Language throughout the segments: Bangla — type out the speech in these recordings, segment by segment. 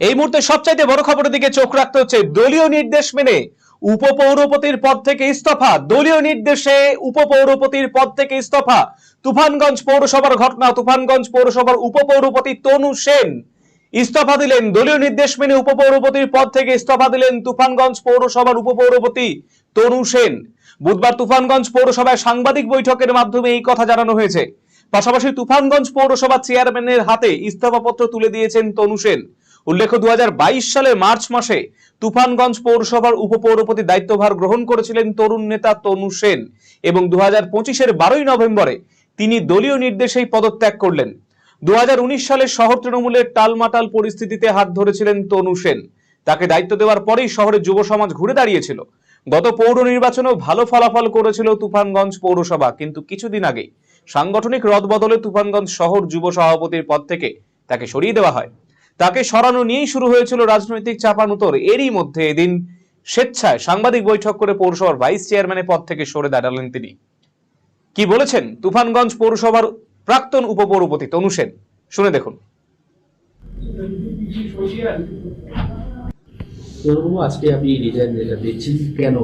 এই মুহূর্তে সবচাইতে বড় খবরের দিকে চোখ রাখতে হচ্ছে দলীয় নির্দেশ মেনে উপপৌরপতির পদ থেকে ইস্তফা। দলীয় নির্দেশে উপপৌরপতির পদ থেকে ইস্তফা। তুফানগঞ্জ পৌরসভার ঘটনা, তুফানগঞ্জ পৌরসভার উপপৌরপতি তনু সেন। ইস্তফা দিলেন, দলীয় নির্দেশ মেনে উপপৌরপতির পদ থেকে ইস্তফা দিলেন তুফানগঞ্জ পৌরসভার উপপৌরপতি তনু সেন। বুধবার তুফানগঞ্জ পৌরসভায় সাংবাদিক বৈঠকের মাধ্যমে এই কথা জানানো হয়েছে। পাশাপাশি তুফানগঞ্জ পৌরসভা চেয়ারম্যানের হাতে ইস্তফাপত্র তুলে দিয়েছেন তনু সেন। উল্লেখ্য দু সালের মার্চ মাসে তুফানগঞ্জ পৌরসভার উপপৌরপতি দায়িত্বভার গ্রহণ করেছিলেন তরুণ নেতা তনু সেন এবং দু হাজার পঁচিশের বারোই নভেম্বরে তিনি দলীয় নির্দেশেই পদত্যাগ করলেন। দু হাজার উনিশ সালে শহর তৃণমূলের টালমাটাল পরিস্থিতিতে হাত ধরেছিলেন তনু সেন। তাকে দায়িত্ব দেওয়ার পরেই শহরের যুব সমাজ ঘুরে দাঁড়িয়েছিল। গত পৌর নির্বাচনেও ভালো ফলাফল করেছিল তুফানগঞ্জ পৌরসভা, কিন্তু কিছুদিন আগে সাংগঠনিক রদবদলে তুফানগঞ্জ শহর যুব সভাপতির পদ থেকে তাকে সরিয়ে দেওয়া হয়। তাকে সরানো নিয়েই শুরু হয়েছিল রাজনৈতিক চাপানুতর। এরই মধ্যে এদিন স্বেচ্ছায় সাংবাদিক বৈঠক করে পৌরসভার ভাইস চেয়ারম্যানের পদ থেকে সরে দাঁড়ালেন তিনি। কি বলেছেন? তুফানগঞ্জ পৌরসভার প্রাক্তন উপপৌরপতি তনু সেন। শুনে দেখুন। আজকে আপনি রিটায়ার দিচ্ছেন কেন?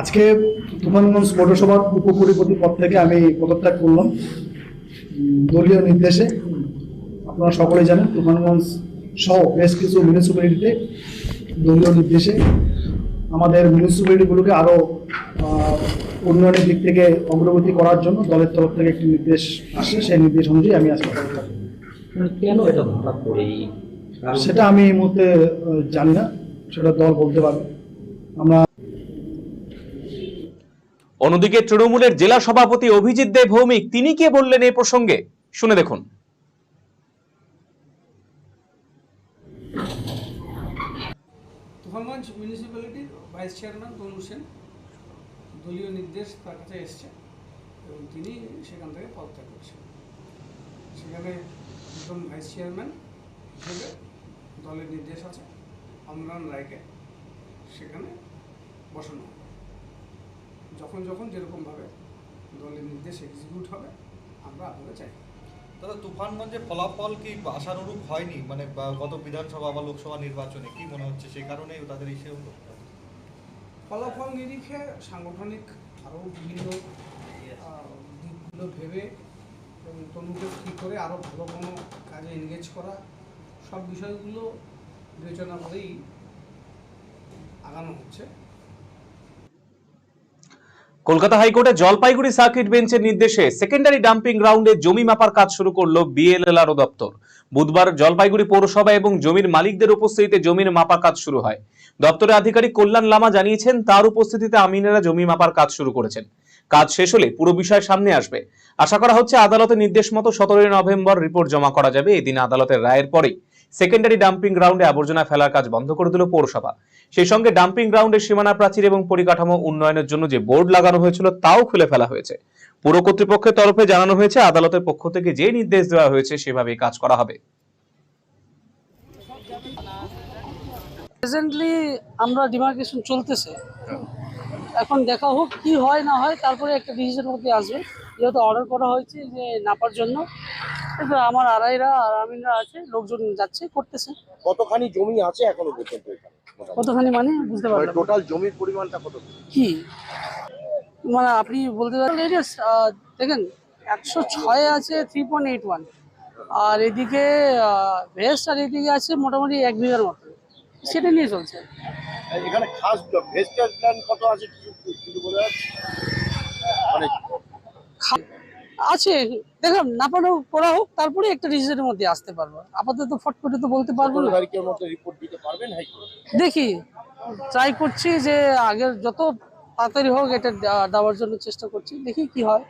আজকে তুফানগঞ্জ পৌরসভার উপপরিপতি পদ থেকে আমি পদত্যাগ করলাম। দলীয় নির্দেশে আপনারা সকলেই জানেন তুফানগঞ্জ সহ বেশ কিছু মিউনিসিপ্যালিটিতে দলীয় নির্দেশে আমাদের মিউনিসিপ্যালিটিগুলোকে আরও উন্নয়নের দিক থেকে অগ্রগতি করার জন্য দলের তরফ থেকে একটি নির্দেশ আসে। সেই নির্দেশ অনুযায়ী আমি আজকে মানে কেন এটা হঠাৎ করে সেটা আমি এই মুহূর্তে জানি না। সেটা দল বলতে পারবে। আমরা অন্যদিকে তৃণমূলের জেলা সভাপতি অভিজিৎ দেব ভৌমিক তিনি কে বললেন এই প্রসঙ্গে? শুনে দেখুন। তুফানগঞ্জ মিউনিসিপ্যালিটির ভাইস চেয়ারম্যান তনু সেন দলীয় নির্দেশ তার কাছে এসছে এবং তিনি সেখান থেকে পদত্যাগ করছেন। সেখানে একজন ভাইস চেয়ারম্যান হিসেবে দলের নির্দেশ আছে, অমরান রায়কে সেখানে বসানো যখন যখন যেরকমভাবে দলের নির্দেশ এক্সিকিউট হবে, আমরা আপনাদের চাই। দাদা, তুফানগঞ্জে ফলাফল কি আশানুরূপ হয়নি? মানে গত বিধানসভা বা লোকসভা নির্বাচনে কি মনে হচ্ছে? সেই কারণেই তাদের ইসে হলো ফলাফল নিরিখে সাংগঠনিক আরও বিভিন্ন দিকগুলো ভেবে এবং তনুকে কী করে আরও ভালো কোনো কাজে এনগেজ করা, সব বিষয়গুলো বিবেচনা করেই আগানো হচ্ছে। কলকাতা হাইকোর্টে জলপাইগুড়ি সার্কিট বেঞ্চের নির্দেশে সেকেন্ডারি ডাম্পিং গ্রাউন্ডে জমি মাপার কাজ শুরু করল বিএলএলআরও দপ্তর। বুধবার জলপাইগুড়ি পৌরসভা এবং জমির মালিকদের উপস্থিতিতে জমির মাপা কাজ শুরু হয়। দপ্তরের আধিকারিক কল্যাণ লামা জানিয়েছেন, তার উপস্থিতিতে আমিনেরা জমি মাপার কাজ শুরু করেছেন। কাজ শেষ হলে পুরো বিষয় সামনে আসবে। আশা করা হচ্ছে আদালতের নির্দেশ মতো সতেরোই নভেম্বর রিপোর্ট জমা করা যাবে। এদিন আদালতের রায়ের পরেই সেকেন্ডারি ডাম্পিং গ্রাউন্ডে আবর্জনা ফেলার কাজ বন্ধ করে দিল পৌরসভা। সেই সঙ্গে ডাম্পিং গ্রাউন্ডের সীমানা প্রাচীর এবং পরিকাঠামো উন্নয়নের জন্য যে বোর্ড লাগানো হয়েছিল, তাও খুলে ফেলা হয়েছে। পুর কর্তৃপক্ষের তরফে জানানো হয়েছে, আদালতের পক্ষ থেকে যে নির্দেশ দেওয়া হয়েছে, সেভাবেই কাজ করা হবে। প্রেজেন্টলি আমরা ডিমার্কেশন চলতেছে। এখন দেখা হোক কি হয় না হয়, তারপরে একটা ডিসিশন মধ্যে আসবে। যেহেতু অর্ডার করা হয়েছে যে নাপার জন্য আমার আড়াইরা আর আমিনরা আছে লোকজন যাচ্ছে করতেছে। কতখানি জমি আছে এখনও পর্যন্ত এখানে? কতখানি মানে? বুঝতে পারলাম না। টোটাল জমির পরিমাণটা কত? কি? মানে আপনি বলতে পারেন এরিয়াস দেখেন একশো ছয় আছে থ্রি পয়েন্ট এইট ওয়ান আর এদিকে ভেস্ট আর এদিকে আছে মোটামুটি এক বিঘার মতো। সেটা নিয়ে চলছে। এখানে খাস ভেস্টার প্ল্যান কত আছে কিছু কিছু বলে মানে আছে। দেখলাম না পারলেও করা হোক তারপরে একটা ডিসিশনের মধ্যে আসতে পারব। আপাতত ফটফটে করে তো বলতে পারব না। দেখি। ট্রাই করছি যে আগের যত তাড়াতাড়ি হোক এটা দেওয়া- দেওয়ার জন্য চেষ্টা করছি দেখি কি হয়।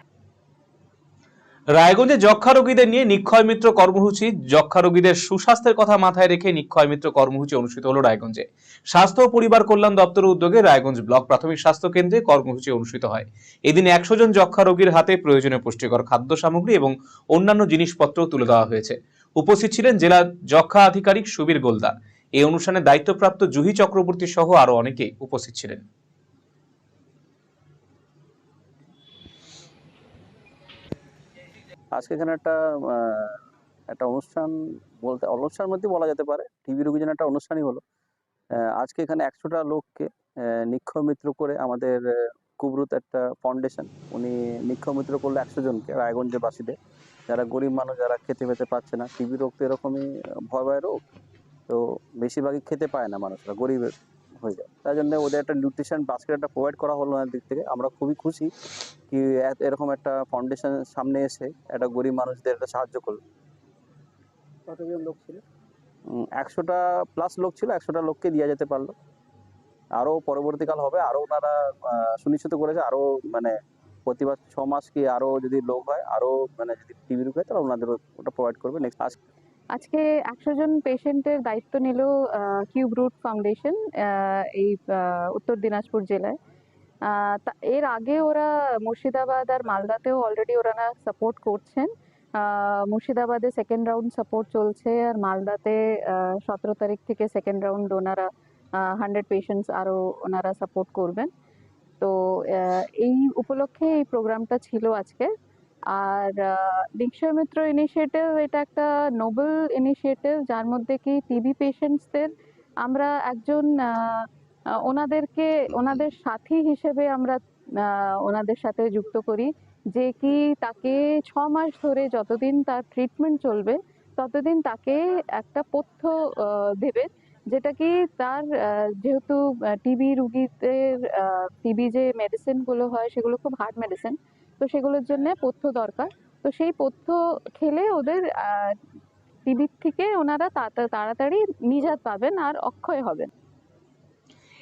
রায়গঞ্জে যক্ষা রোগীদের নিয়ে নিক্ষয় মিত্র কর্মসূচি। যক্ষা রোগীদের সুস্বাস্থ্যের কথা মাথায় রেখে নিক্ষয় মিত্র কর্মসূচি অনুষ্ঠিত হলো রায়গঞ্জে। স্বাস্থ্য ও পরিবার কল্যাণ দপ্তরের উদ্যোগে রায়গঞ্জ ব্লক প্রাথমিক স্বাস্থ্য কেন্দ্রে কর্মসূচি অনুষ্ঠিত হয়। এদিন একশো জন যক্ষা রোগীর হাতে প্রয়োজনীয় পুষ্টিকর খাদ্য সামগ্রী এবং অন্যান্য জিনিসপত্র তুলে দেওয়া হয়েছে। উপস্থিত ছিলেন জেলা যক্ষা আধিকারিক সুবীর গোলদার। এই অনুষ্ঠানে দায়িত্বপ্রাপ্ত জুহি চক্রবর্তী সহ আরও অনেকে উপস্থিত ছিলেন। আজকে এখানে একটা একটা অনুষ্ঠান বলতে অনুষ্ঠান মধ্যে বলা যেতে পারে। টিভি রোগী যেন একটা অনুষ্ঠানই হলো। আজকে এখানে একশোটা লোককে আহ, নিক্ষয় মিত্র করে আমাদের কুবরুত একটা ফাউন্ডেশন উনি নিক্ষয় মিত্র করল একশো জনকে রায়গঞ্জের বাসীদের যারা গরিব মানুষ যারা খেতে পেতে পারছে না। টিবি রোগ তো এরকমই ভয় ভয় রোগ। তো বেশিরভাগই খেতে পায় না মানুষরা গরিব হয়ে যায়। তাই জন্য ওদের একটা নিউট্রিশন বাস্কেট একটা প্রোভাইড করা হলো ওনার দিক থেকে। আমরা খুবই খুশি কি এরকম একটা ফাউন্ডেশন সামনে এসে একটা গরিব মানুষদের একটা সাহায্য করল। কতজন লোক ছিল? একশোটা প্লাস লোক ছিল একশোটা লোককে দেওয়া যেতে পারল। আরও পরবর্তীকাল হবে আরও ওনারা সুনিশ্চিত করেছে আরও মানে প্রতিবার ছ মাস কি আরও যদি লোক হয় আরও মানে যদি টিভি রোগ হয় তাহলে ওনাদের ওটা প্রোভাইড করবে। নেক্সট আজ আজকে একশো জন পেশেন্টের দায়িত্ব নিল কিউব রুট ফাউন্ডেশন এই উত্তর দিনাজপুর জেলায়। এর আগে ওরা মুর্শিদাবাদ আর মালদাতেও অলরেডি ওরা সাপোর্ট করছেন। মুর্শিদাবাদে সেকেন্ড রাউন্ড সাপোর্ট চলছে আর মালদাতে সতেরো তারিখ থেকে সেকেন্ড রাউন্ড ওনারা হান্ড্রেড পেশেন্টস আরও ওনারা সাপোর্ট করবেন। তো এই উপলক্ষে এই প্রোগ্রামটা ছিল আজকে। আর মিত্র ইনিশিয়েটিভ এটা একটা নোবেল ইনিশিয়েটিভ যার মধ্যে কি টিবি পেশেন্টসদের আমরা একজন ওনাদেরকে, ওনাদের সাথী হিসেবে আমরা ওনাদের সাথে যুক্ত করি। যে কি তাকে ছ মাস ধরে যতদিন তার ট্রিটমেন্ট চলবে, ততদিন তাকে একটা পথ্য দেবে। যেটা কি তার যেহেতু টিবি রুগীদের টিবি যে মেডিসিনগুলো হয় সেগুলো খুব হার্ড মেডিসিন তো সেগুলোর জন্য পথ্য দরকার। তো সেই পথ্য খেলে ওদের টিবির থেকে ওনারা তাড়া- তাড়াতাড়ি নিজাত পাবেন আর অক্ষয় হবেন।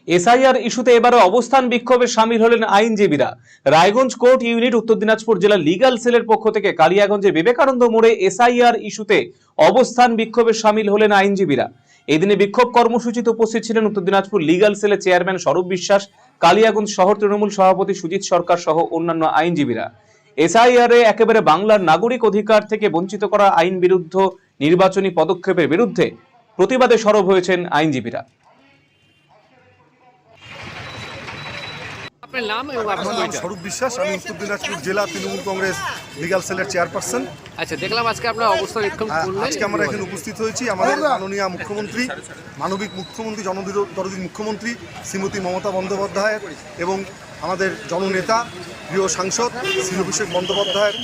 এসআইআর ইস্যুতে এবারে অবস্থান বিক্ষোভে সামিল হলেন আইনজীবীরা। রায়গঞ্জ কোর্ট ইউনিট, উত্তর দিনাজপুর জেলা লিগাল সেলের পক্ষ থেকে কালিয়াগঞ্জে বিবেকানন্দ মোড়ে এসআইআর ইস্যুতে অবস্থান বিক্ষোভে সামিল হলেন আইনজীবীরা। এদিনে বিক্ষোভ কর্মসূচিতে উপস্থিত ছিলেন উত্তর দিনাজপুর লিগাল সেলের চেয়ারম্যান স্বরূপ বিশ্বাস, কালিয়াগঞ্জ শহর তৃণমূল সভাপতি সুজিত সরকার সহ অন্যান্য আইনজীবীরা। এসআইআর এ একেবারে বাংলার নাগরিক অধিকার থেকে বঞ্চিত করা আইন বিরুদ্ধ নির্বাচনী পদক্ষেপের বিরুদ্ধে প্রতিবাদে সরব হয়েছেন আইনজীবীরা। আপনার নাম এবং আপনার নাম স্বরূপ বিশ্বাস আমি উত্তর দিনাজপুর জেলা তৃণমূল কংগ্রেস লিগাল সেলের চেয়ারপারসন আচ্ছা দেখলাম আজকে আপনার অবস্থা বিক্ষোভ আ- করলেন। আজকে আমরা এখানে উপস্থিত হয়েছি। আমাদের মাননীয় মুখ্যমন্ত্রী মানবিক মুখ্যমন্ত্রী জনদরদী মুখ্যমন্ত্রী শ্রীমতী মমতা বন্দ্যোপাধ্যায়ের এবং আমাদের জননেতা প্রিয় সাংসদ শ্রী অভিষেক বন্দ্যোপাধ্যায়ের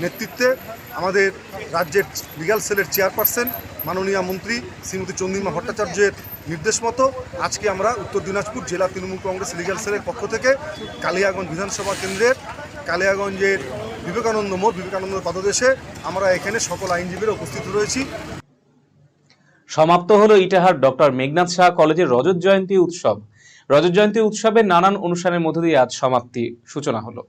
নেতৃত্বে আমাদের রাজ্যের লিগাল সেলের চেয়ারপারসন মাননীয় মন্ত্রী শ্রীমতী চন্দ্রিমা ভট্টাচার্যের নির্দেশ মতো আজকে আমরা উত্তর দিনাজপুর জেলা তৃণমূল কংগ্রেস লিগাল সেলের পক্ষ থেকে কালিয়াগঞ্জ বিধানসভা কেন্দ্রের কালিয়াগঞ্জের বিবেকানন্দ মোড়, বিবেকানন্দ পাদদেশে আমরা এখানে সকল আইনজীবীরা উপস্থিত রয়েছি। সমাপ্ত হলো ইটাহার ডক্টর মেঘনাথ শাহ কলেজের রজত জয়ন্তী উৎসব। রজত জয়ন্তী উৎসবের নানান অনুষ্ঠানের মধ্য দিয়ে আজ সমাপ্তি সূচনা হলো।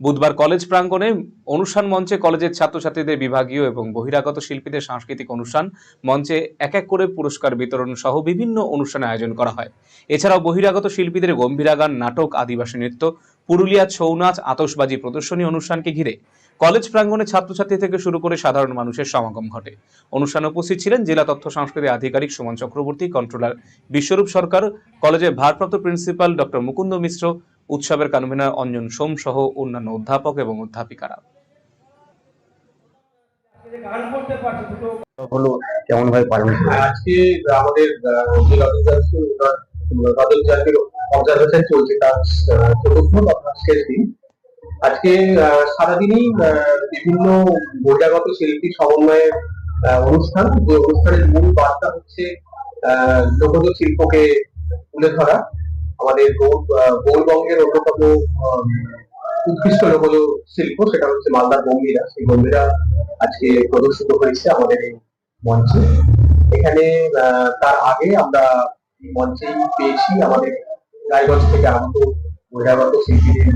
বুধবার কলেজ প্রাঙ্গণে অনুষ্ঠান মঞ্চে কলেজের ছাত্রছাত্রীদের বিভাগীয় এবং বহিরাগত শিল্পীদের সাংস্কৃতিক অনুষ্ঠান মঞ্চে এক এক করে পুরস্কার বিতরণ সহ বিভিন্ন অনুষ্ঠানের আয়োজন করা হয়। এছাড়াও বহিরাগত শিল্পীদের গম্ভীরা গান নাটক, আদিবাসী নৃত্য, পুরুলিয়া ছৌ নাচ, আতশবাজি প্রদর্শনী অনুষ্ঠানকে ঘিরে কলেজ প্রাঙ্গণে ছাত্রছাত্রী থেকে শুরু করে সাধারণ মানুষের সমাগম ঘটে। অনুষ্ঠানে উপস্থিত ছিলেন জেলা তথ্য সংস্কৃতি আধিকারিক সুমন চক্রবর্তী, কন্ট্রোলার বিশ্বরূপ সরকার, কলেজের ভারপ্রাপ্ত প্রিন্সিপাল ডক্টর মুকুন্দ মিশ্র উৎসবের কনভেনার অঞ্জন সোম সহ অন্যান্য অধ্যাপক এবং অধ্যাপিকারা। হলো কেমন ভাবে পালন আজকে আমাদের অবজারভেশন চলছে তার আহ, চতুর্থ শেষ দিন। আজকে আহ, সারাদিনই আহ, বিভিন্ন বহিরাগত শিল্পী সমন্বয়ে আহ, অনুষ্ঠান। যে অনুষ্ঠানের মূল বার্তা হচ্ছে আহ, লোকজ শিল্পকে তুলে ধরা। আমাদের গৌরবঙ্গের অন্যতম উৎকৃষ্ট লোকজ শিল্প সেটা হচ্ছে মালদার গম্ভীরা। সেই গম্ভীরা আজকে প্রদর্শিত হয়েছে আমাদের এই মঞ্চে। এখানে তার আগে আমরা এই মঞ্চেই পেয়েছি আমাদের রায়গঞ্জ থেকে আগত বহিরাগত শিল্পীদের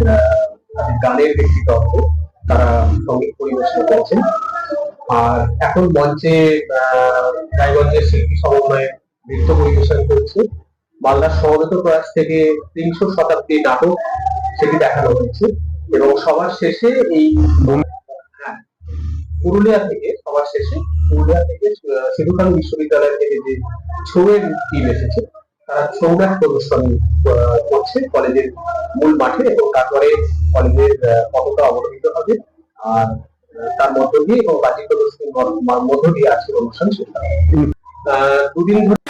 গানের ব্যক্তিত্ব তারা সংগীত পরিবেশন করছেন। আর এখন মঞ্চে আহ, রায়গঞ্জের শিল্পী সমন্বয়ে নৃত্য পরিবেশন করছে। মালদার সমবেত প্রয়াস থেকে তিনশো শতাব্দী নাটক সেটি দেখানো হয়েছে। এবং সবার শেষে এই হ্যাঁ, পুরুলিয়া থেকে সবার শেষে পুরুলিয়া থেকে সিধুকানু বিশ্ববিদ্যালয় থেকে যে ছৌয়ের টিম এসেছে তারা ছৌ নাচ প্রদর্শনী করছে কলেজের মূল মাঠে এবং তারপরে কলেজের পতাকা অবরোহিত হবে। আর তার মধ্য দিয়ে এবং বাজি প্রদর্শনীর মধ্য দিয়ে আজকের অনুষ্ঠান হয় আহ, দুদিন ধরে